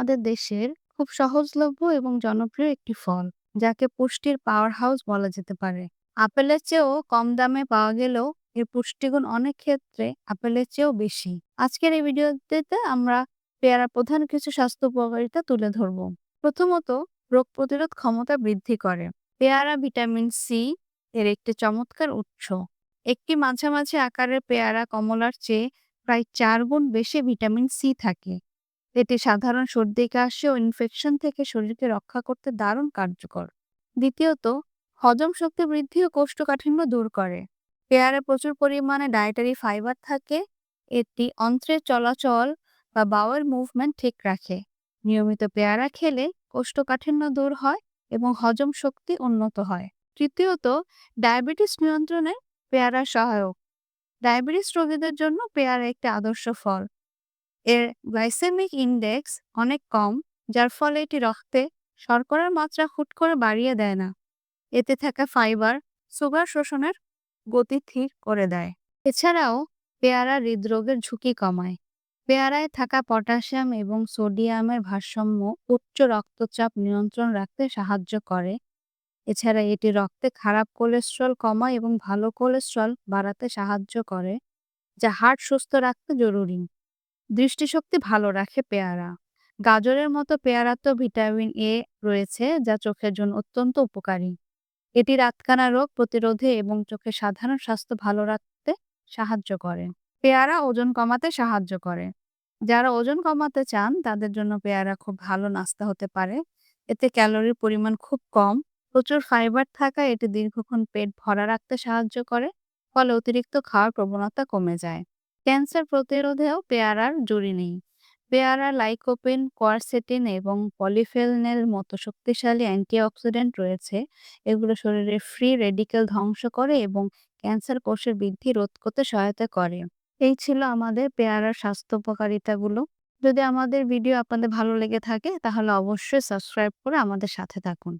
আমাদের দেশের খুব সহজলভ্য এবং জনপ্রিয় একটি ফল, যাকে পুষ্টির পাওয়ার হাউস বলা যেতে পারে। আপেলের চেয়েও কম দামে পাওয়া গেলেও এর পুষ্টিগুণ অনেক ক্ষেত্রে আপেলের চেয়েও বেশি। আজকের এই ভিডিওতে আমরা পেয়ারার প্রধান কিছু স্বাস্থ্য উপকারিতা তুলে ধরব। প্রথমত, রোগ প্রতিরোধ ক্ষমতা বৃদ্ধি করে। পেয়ারা ভিটামিন সি এর একটি চমৎকার উৎস। একটি মাঝামাঝি আকারের পেয়ারা কমলার চেয়ে প্রায় চার গুণ বেশি ভিটামিন সি থাকে। এটি সাধারণ সর্দি, কাশি ও ইনফেকশন থেকে শরীরকে রক্ষা করতে দারুণ কার্যকর। দ্বিতীয়ত, হজম শক্তি বৃদ্ধি ও কোষ্ঠকাঠিন্য দূর করে। পেয়ারে প্রচুর পরিমাণে ডায়েটারি ফাইবার থাকে। এটি অন্ত্রের চলাচল বা বাওয়েল মুভমেন্ট ঠিক রাখে। নিয়মিত পেয়ারা খেলে কোষ্ঠকাঠিন্য দূর হয় এবং হজম শক্তি উন্নত হয়। তৃতীয়ত ডায়াবেটিস নিয়ন্ত্রণে পেয়ারা সহায়ক। ডায়াবেটিস রোগীদের জন্য পেয়ারা একটি আদর্শ ফল। এর গ্লাইসেমিক ইন্ডেক্স অনেক কম, যার ফলে এটি রক্তে শর্করার মাত্রা হুট করে বাড়িয়ে দেয় না। এতে থাকা ফাইবার সুগার শোষণের গতি স্থির করে দেয়। এছাড়াও পেয়ারা হৃদরোগের ঝুঁকি কমায়। পেয়ারায় থাকা পটাশিয়াম এবং সোডিয়ামের ভারসাম্য উচ্চ রক্তচাপ নিয়ন্ত্রণ রাখতে সাহায্য করে। এছাড়া এটি রক্তে খারাপ কোলেস্ট্রল কমায় এবং ভালো কোলেস্ট্রল বাড়াতে সাহায্য করে, যা হার্ট সুস্থ রাখতে জরুরি। দৃষ্টিশক্তি ভালো রাখে পেয়ারা। গাজরের মতো পেয়ারাতেও ভিটামিন এ রয়েছে, যা চোখের জন্য অত্যন্ত উপকারী। এটি রাতকানা রোগ প্রতিরোধে এবং চোখের সাধারণ স্বাস্থ্য ভালো রাখতে সাহায্য করে। পেয়ারা ওজন কমাতে সাহায্য করে। যারা ওজন কমাতে চান, তাদের জন্য পেয়ারা খুব ভালো নাস্তা হতে পারে। এতে ক্যালোরির পরিমাণ খুব কম, প্রচুর ফাইবার থাকা এটি দীর্ঘক্ষণ পেট ভরা রাখতে সাহায্য করে, ফলে অতিরিক্ত খাওয়ার প্রবণতা কমে যায়। ক্যান্সার প্রতিরোধেও পেয়ারার জুড়ি নেই। পেয়ারা লাইকোপেন, কোয়ারসেটিন এবং পলিফেনলের মতো শক্তিশালী অ্যান্টিঅক্সিডেন্ট রয়েছে। এগুলো শরীরে ফ্রি রেডিকেল ধ্বংস করে এবং ক্যান্সার কোষের বৃদ্ধি রোধ করতে সহায়তা করে। এই ছিল আমাদের পেয়ারার স্বাস্থ্য উপকারিতাগুলো। যদি আমাদের ভিডিও আপনাদের ভালো লেগে থাকে, তাহলে অবশ্যই সাবস্ক্রাইব করে আমাদের সাথে থাকুন।